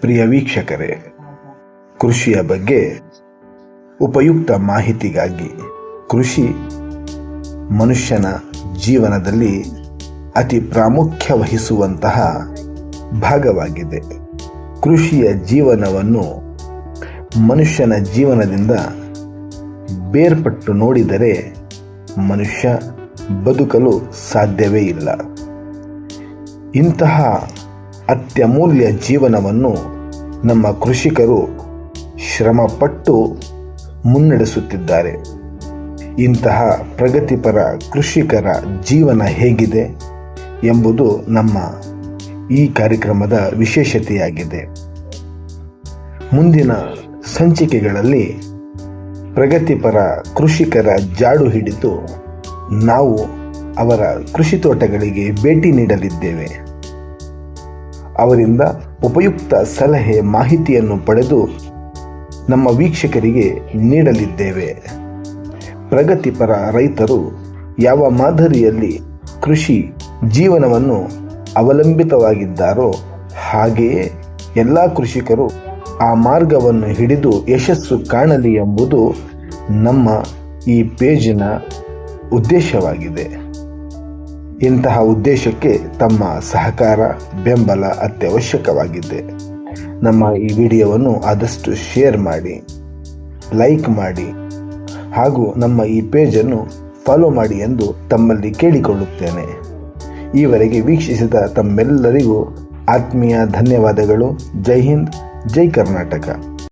ಪ್ರಿಯ ವೀಕ್ಷಕರೇ, ಕೃಷಿಯ ಬಗ್ಗೆ ಉಪಯುಕ್ತ ಮಾಹಿತಿಗಾಗಿ ಕೃಷಿ ಮನುಷ್ಯನ ಜೀವನದಲ್ಲಿ ಅತಿ ಪ್ರಾಮುಖ್ಯ ವಹಿಸುವಂತಹ ಭಾಗವಾಗಿದೆ. ಕೃಷಿಯ ಜೀವನವನ್ನು ಮನುಷ್ಯನ ಜೀವನದಿಂದ ಬೇರ್ಪಟ್ಟು ನೋಡಿದರೆ ಮನುಷ್ಯ ಬದುಕಲು ಸಾಧ್ಯವೇ ಇಲ್ಲ. ಇಂತಹ ಅತ್ಯಮೂಲ್ಯ ಜೀವನವನ್ನು ನಮ್ಮ ಕೃಷಿಕರು ಶ್ರಮಪಟ್ಟು ಮುನ್ನಡೆಸುತ್ತಿದ್ದಾರೆ. ಇಂತಹ ಪ್ರಗತಿಪರ ಕೃಷಿಕರ ಜೀವನ ಹೇಗಿದೆ ಎಂಬುದು ನಮ್ಮ ಈ ಕಾರ್ಯಕ್ರಮದ ವಿಶೇಷತೆಯಾಗಿದೆ. ಮುಂದಿನ ಸಂಚಿಕೆಗಳಲ್ಲಿ ಪ್ರಗತಿಪರ ಕೃಷಿಕರ ಜಾಡು ಹಿಡಿದು ನಾವು ಅವರ ಕೃಷಿ ತೋಟಗಳಿಗೆ ಭೇಟಿ ನೀಡಲಿದ್ದೇವೆ. ಅವರಿಂದ ಉಪಯುಕ್ತ ಸಲಹೆ ಮಾಹಿತಿಯನ್ನು ಪಡೆದು ನಮ್ಮ ವೀಕ್ಷಕರಿಗೆ ನೀಡಲಿದ್ದೇವೆ. ಪ್ರಗತಿಪರ ರೈತರು ಯಾವ ಮಾದರಿಯಲ್ಲಿ ಕೃಷಿ ಜೀವನವನ್ನು ಅವಲಂಬಿತವಾಗಿದ್ದಾರೋ ಹಾಗೆಯೇ ಎಲ್ಲ ಕೃಷಿಕರು ಆ ಮಾರ್ಗವನ್ನು ಹಿಡಿದು ಯಶಸ್ಸು ಕಾಣಲಿ ಎಂಬುದು ನಮ್ಮ ಈ ಪೇಜಿನ ಉದ್ದೇಶವಾಗಿದೆ. ಇಂತಹ ಉದ್ದೇಶಕ್ಕೆ ತಮ್ಮ ಸಹಕಾರ, ಬೆಂಬಲ ಅತ್ಯವಶ್ಯಕವಾಗಿದೆ. ನಮ್ಮ ಈ ವಿಡಿಯೋವನ್ನು ಆದಷ್ಟು ಶೇರ್ ಮಾಡಿ, ಲೈಕ್ ಮಾಡಿ, ಹಾಗೂ ನಮ್ಮ ಈ ಪೇಜನ್ನು ಫಾಲೋ ಮಾಡಿ ಎಂದು ತಮ್ಮಲ್ಲಿ ಕೇಳಿಕೊಳ್ಳುತ್ತೇನೆ. ಈವರೆಗೆ ವೀಕ್ಷಿಸಿದ ತಮ್ಮೆಲ್ಲರಿಗೂ ಆತ್ಮೀಯ ಧನ್ಯವಾದಗಳು. ಜೈ ಹಿಂದ್, ಜೈ ಕರ್ನಾಟಕ.